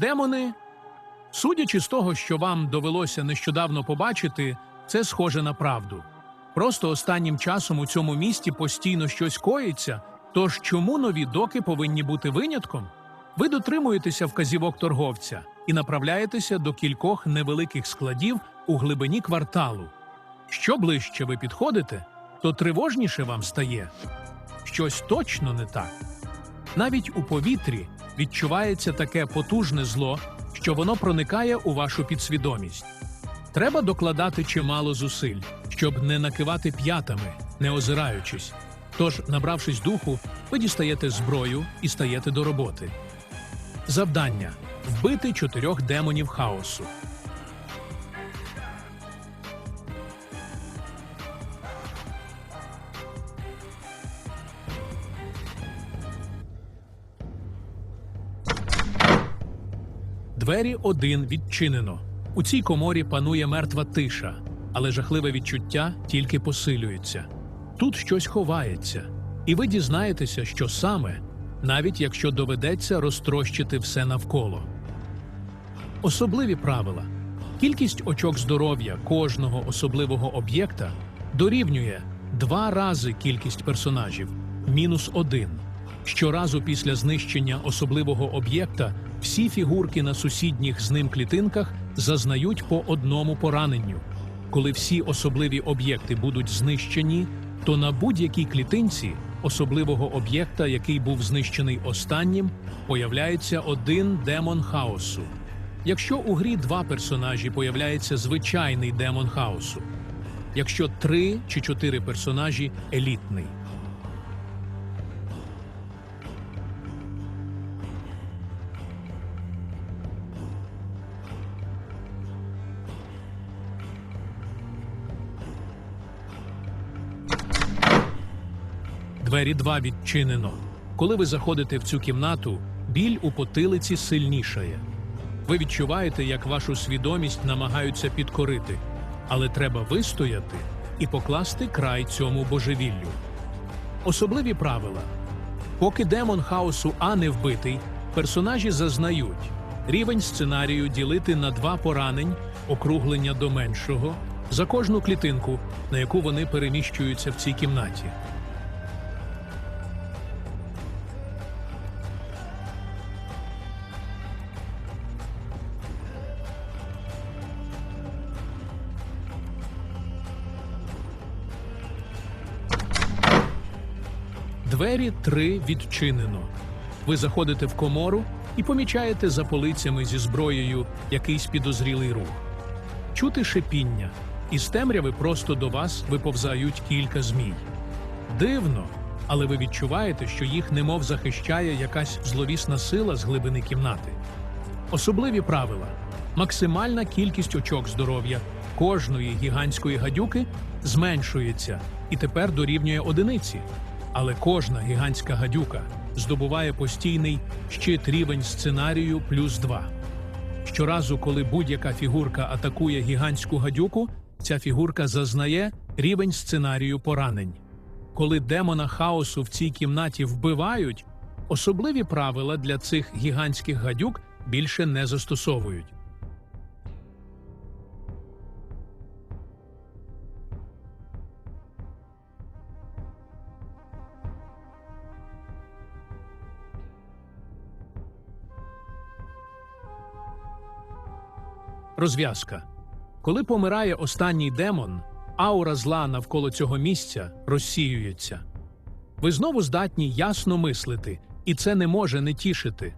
Демони, судячи з того, що вам довелося нещодавно побачити, це схоже на правду. Просто останнім часом у цьому місті постійно щось коїться. Тож чому нові доки повинні бути винятком? Ви дотримуєтеся вказівок торговця і направляєтеся до кількох невеликих складів у глибині кварталу. Що ближче ви підходите, то тривожніше вам стає. Щось точно не так. Навіть у повітрі відчувається таке потужне зло, що воно проникає у вашу підсвідомість. Треба докладати чимало зусиль, щоб не накивати п'ятами, не озираючись. Тож, набравшись духу, ви дістаєте зброю і стаєте до роботи. Завдання вбити чотирьох демонів хаосу. Двері один відчинено. У цій коморі панує мертва тиша, але жахливе відчуття тільки посилюється. Тут щось ховається, і ви дізнаєтеся, що саме, навіть якщо доведеться розтрощити все навколо. Особливі правила. Кількість очок здоров'я кожного особливого об'єкта дорівнює два рази кількість персонажів мінус один. Щоразу після знищення особливого об'єкта всі фігурки на сусідніх з ним клітинках зазнають по одному пораненню. Коли всі особливі об'єкти будуть знищені, то на будь-якій клітинці особливого об'єкта, який був знищений останнім, появляється один демон хаосу. Якщо у грі два персонажі появляється звичайний демон хаосу, якщо три чи чотири персонажі елітний. Двері два відчинено. Коли ви заходите в цю кімнату, біль у потилиці сильнішає. Ви відчуваєте, як вашу свідомість намагаються підкорити, але треба вистояти і покласти край цьому божевіллю. Особливі правила. Поки демон хаосу А не вбитий, персонажі зазнають рівень сценарію ділити на два поранень, округлення до меншого, за кожну клітинку, на яку вони переміщуються в цій кімнаті. Двері три відчинено. Ви заходите в комору і помічаєте за полицями зі зброєю якийсь підозрілий рух. Чути шипіння, із темряви просто до вас виповзають кілька змій. Дивно, але ви відчуваєте, що їх немов захищає якась зловісна сила з глибини кімнати. Особливі правила: максимальна кількість очок здоров'я кожної гігантської гадюки зменшується і тепер дорівнює одиниці. Але кожна гігантська гадюка здобуває постійний щит рівень сценарію плюс 2. Щоразу, коли будь-яка фігурка атакує гігантську гадюку, ця фігурка зазнає рівень сценарію поранень. Коли демона хаосу в цій кімнаті вбивають, особливі правила для цих гігантських гадюк більше не застосовують. Розв'язка. Коли помирає останній демон, аура зла навколо цього місця розсіюється. Ви знову здатні ясно мислити, і це не може не тішити.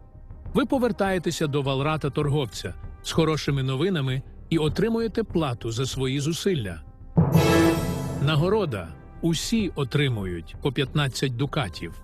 Ви повертаєтеся до Валрата торговця з хорошими новинами і отримуєте плату за свої зусилля. Нагорода усі отримують по 15 дукатів.